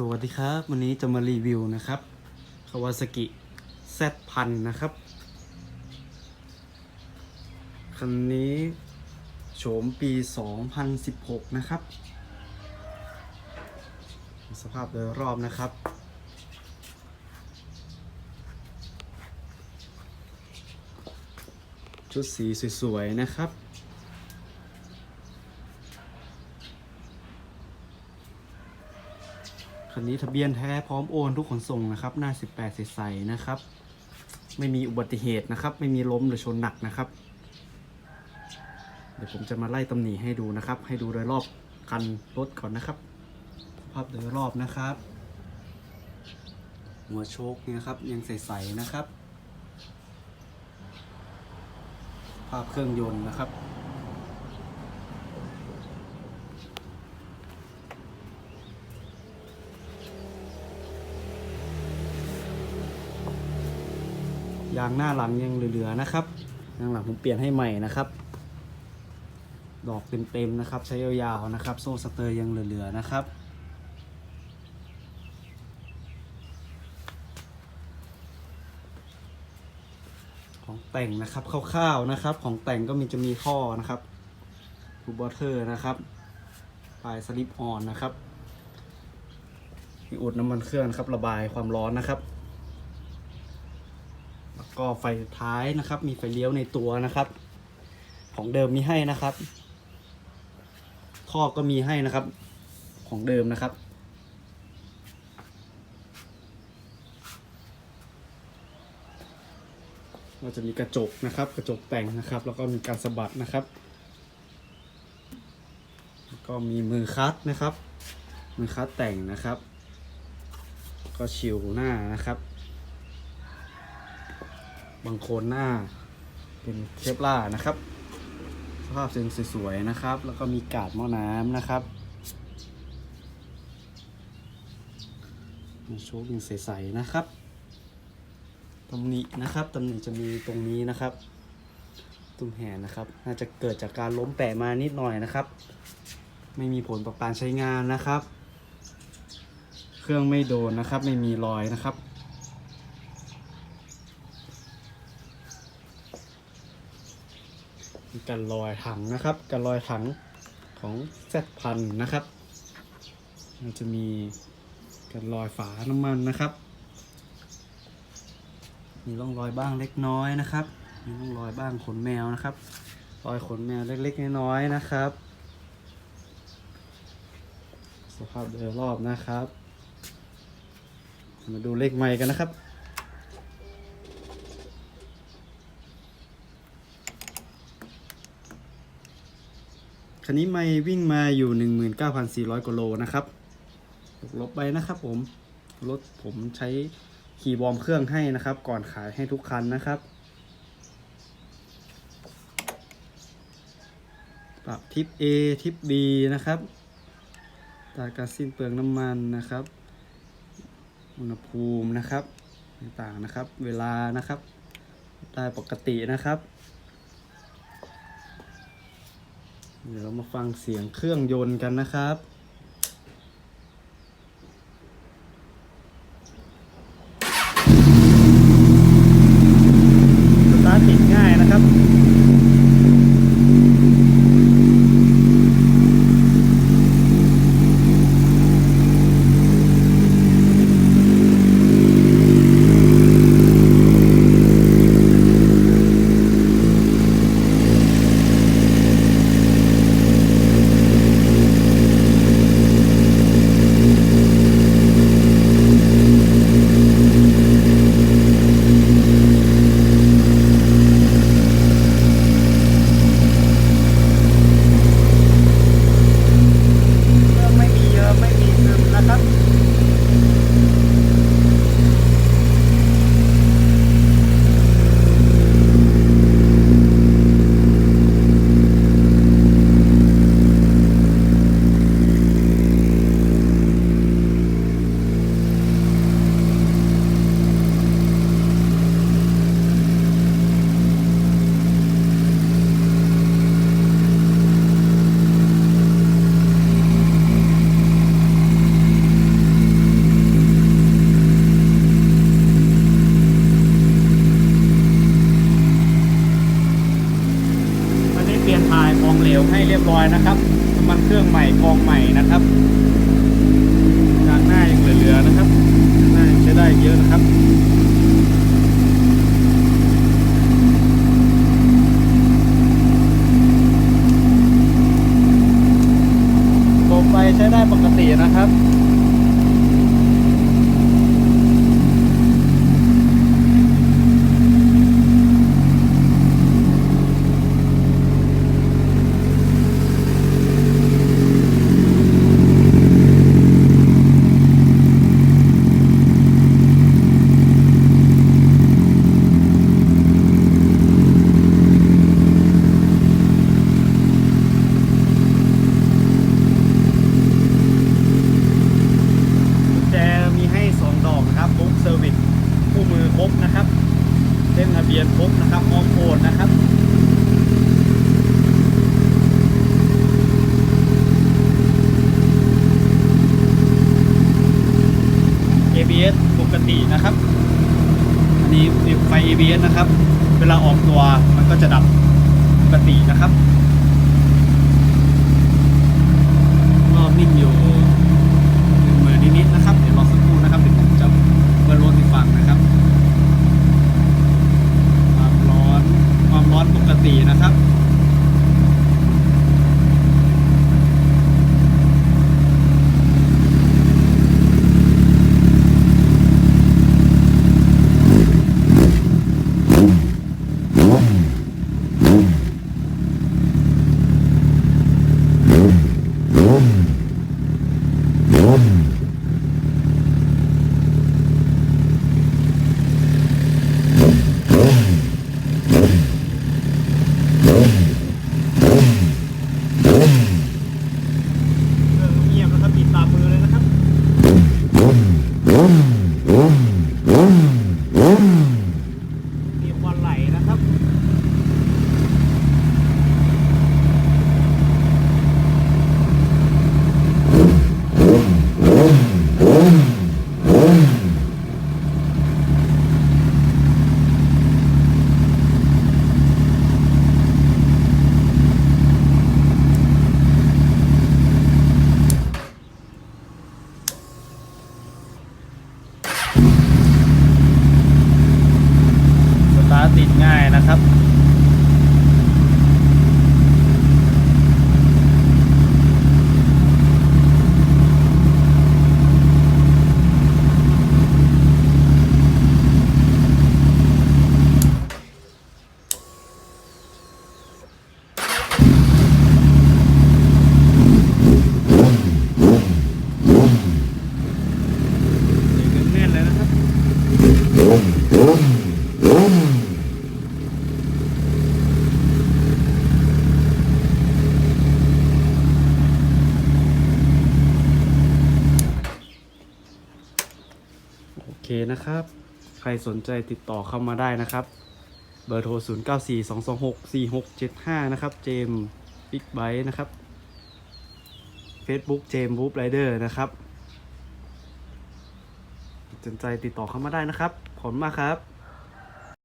สวัสดีครับ วันนี้จะมารีวิวนะครับคาวาซากิ Z พันนะครับ คันนี้โฉมปี 2016 นะครับ สภาพโดยรอบนะครับ ชุดสีสวยๆนะครับ คันนี้ทะเบียนแท้พร้อมโอนทุกขนส่งนะครับ หน้า 18ใสๆนะครับ ไม่มีอุบัติเหตุนะครับ ไม่มีล้มหรือชนหนักนะครับ เดี๋ยวผมจะมาไล่ตำหนิให้ดูนะครับ ให้ดูโดยรอบคันรถก่อนนะครับ ภาพโดยรอบนะครับ หัวโชคเนี่ยครับยังใสๆนะครับ ภาพเครื่องยนต์นะครับ ยางหน้าหลังยังเหลือๆนะครับยางหลังผมเปลี่ยนให้ใหม่นะครับ ดอกเต็มๆนะครับ ใช้ยาวๆนะครับ โซ่สเตอร์ยังเหลือๆนะครับของแต่งนะครับคร่าวๆนะครับ ของแต่งก็มีจะมีท่อนะครับทูบอเทอร์นะครับปลายสลิปออนนะครับมีอุดน้ำมันเครื่องครับระบายความร้อนนะครับ ก็ไฟท้ายนะครับ มีไฟเลี้ยวในตัวนะครับ ของเดิมมีให้นะครับ ท่อก็มีให้นะครับ ของเดิมนะครับเราจะมีกระจกนะครับ กระจกแต่งนะครับ แล้วก็มีการสะบัดนะครับ ก็มีมือคัดนะครับ มือคัดแต่งนะครับ ก็ชิวหน้านะครับ บางโคนหน้าเป็นเคปล่านะครับ สภาพเซนสวยๆนะครับ แล้วก็มีกาดหม้อน้ำนะครับมีโชคยังใสๆนะครับตำหนินะครับตำหนิจะมีตรงนี้นะครับตุ้มแหนนะครับ น่าจะเกิดจากการล้มแปะมานิดหน่อยนะครับ ไม่มีผลต่อการใช้งานนะครับ เครื่องไม่โดนนะครับ ไม่มีรอยนะครับ การลอยถังนะครับการลอยถังของแซดพันนะครับมันจะมีการลอยฝาน้ำมันนะครับ มีร่องรอยบ้างเล็กน้อยนะครับ มีร่องรอยบ้างขนแมวนะครับ รอยขนแมวเล็กๆน้อยๆนะครับ สภาพโดยรอบนะครับ มาดูเลขไมค์กันนะครับ คันนี้ไม่วิ่งมาอยู่ 19,400กว่าโลนะครับบวกลบไปนะครับผม รถผมใช้ขี่วอร์มเครื่องให้นะครับ ก่อนขายให้ทุกคันนะครับปรับทิป A ทิป B นะครับตาการสิ้นเปลืองน้ำมันนะครับ อุณหภูมินะครับ ต่างๆนะครับ เวลานะครับ ได้ปกตินะครับ เดี๋ยวเรามาฟังเสียงเครื่องยนต์กันนะครับสตาร์ทติดง่ายนะครับ ร้อยนะครับน้ำมันเครื่องใหม่กองใหม่นะครับยางหน้ายังเหลือๆนะครับยางหน้ายังใช้ได้เยอะนะครับ โคมไฟใช้ได้ปกตินะครับ กุญแจมีให้ 2 ดอกนะครับบุ๊กเซอร์วิสคู่มือครบนะครับเล่น ทะเบียนครบนะครับออมโอนนะครับ ABS ปกตินะครับ อันนี้ไฟ ABS นะครับ เวลาออกตัวมันก็จะดับปกตินะครับ โอเคนะครับ ใครสนใจติดต่อเข้ามาได้นะครับ เบอร์โทร 0 9 4 2 2 6 4 6 7 5 นะครับ เจมบิ๊กไบค์นะครับ Facebook เจมบูฟไรเดอร์นะครับสนใจติดต่อเข้ามาได้นะครับ ขอบคุณมากครับ